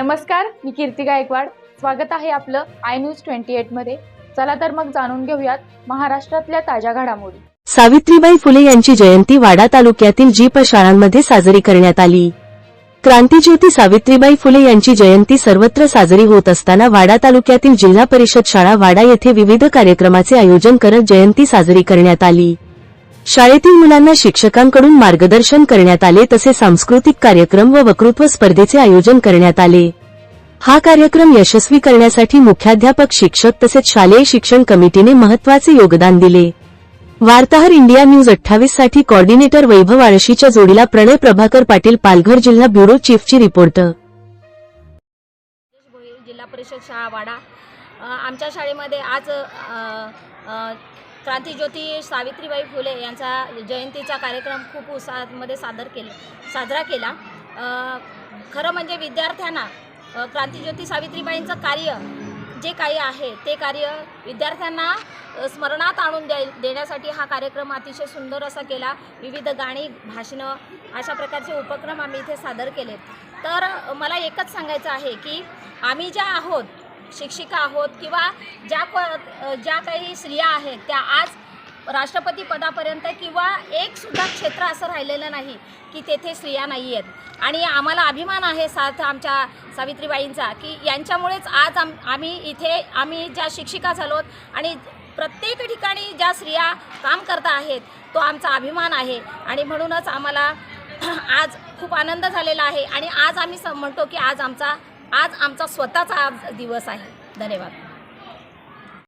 नमस्कार मी कीर्ती गायकवाड. स्वागत आहे आपलं आय न्यूज ट्वेंटी एटमध्ये चला तर मग जाणून घेऊयात महाराष्ट्रातल्या ताज्या घडामोडी. सावित्रीबाई फुले यांची जयंती वाडा तालुक्यातील जीप शाळांमध्ये साजरी करण्यात आली. क्रांतीज्योती सावित्रीबाई फुले यांची जयंती सर्वत्र साजरी होत असताना वाडा तालुक्यातील जिल्हा परिषद शाळा वाडा येथे विविध कार्यक्रमाचे आयोजन करत जयंती साजरी करण्यात आली. शाळेतील मुलांना शिक्षकांकडून मार्गदर्शन करण्यात आले तसे सांस्कृतिक कार्यक्रम व वक्तृत्व स्पर्धेचे आयोजन करण्यात आले. हा कार्यक्रम यशस्वी करण्यासाठी मुख्याध्यापक शिक्षक तसेच शालेय शिक्षण कमिटीने महत्त्वाचे योगदान दिले. वार्ताहर इंडिया न्यूज अठ्ठावीससाठी कॉर्डिनेटर वैभव आळशीच्या जोडीला प्रणय प्रभाकर पाटील पालघर जिल्हा ब्युरो चीफची रिपोर्ट. जिल्हा परिषद शाळा वाडा. आमच्या शाळेमध्ये आज क्रांतीज्योती सावित्रीबाई फुले यांचा जयंतीचा कार्यक्रम खूप उत्साहामध्ये सादर केला साजरा केला. खरं म्हणजे विद्यार्थ्यांना अ, क्रांतीज्योती सावित्रीबाईंचं कार्य जे काही आहे ते कार्य विद्यार्थ्यांना स्मरणात आणून द्या देण्यासाठी हा कार्यक्रम अतिशय सुंदर असा केला. विविध गाणी भाषणं अशा प्रकारचे उपक्रम आम्ही इथे सादर केले तर मला एकच सांगायचं आहे की आम्ही ज्या आहोत शिक्षिका आहोत किंवा ज्या क ज्या काही स्त्रिया आहेत त्या आज राष्ट्रपती पदापर्यंत किंवा एकसुद्धा क्षेत्र असं राहिलेलं नाही की तेथे स्त्रिया नाही आहेत. आणि आम्हाला अभिमान आहे साथ आमच्या सावित्रीबाईंचा की यांच्यामुळेच आज आम आम्ही इथे आम्ही ज्या शिक्षिका झालोत आणि प्रत्येक ठिकाणी ज्या स्त्रिया काम करत आहेत तो आमचा अभिमान आहे. आणि म्हणूनच आम्हाला आज खूप आनंद झालेला आहे. आणि आज आम्ही स म्हणतो की आज आमचा आज आमचा स्वतःचा आज दिवस आहे. धन्यवाद.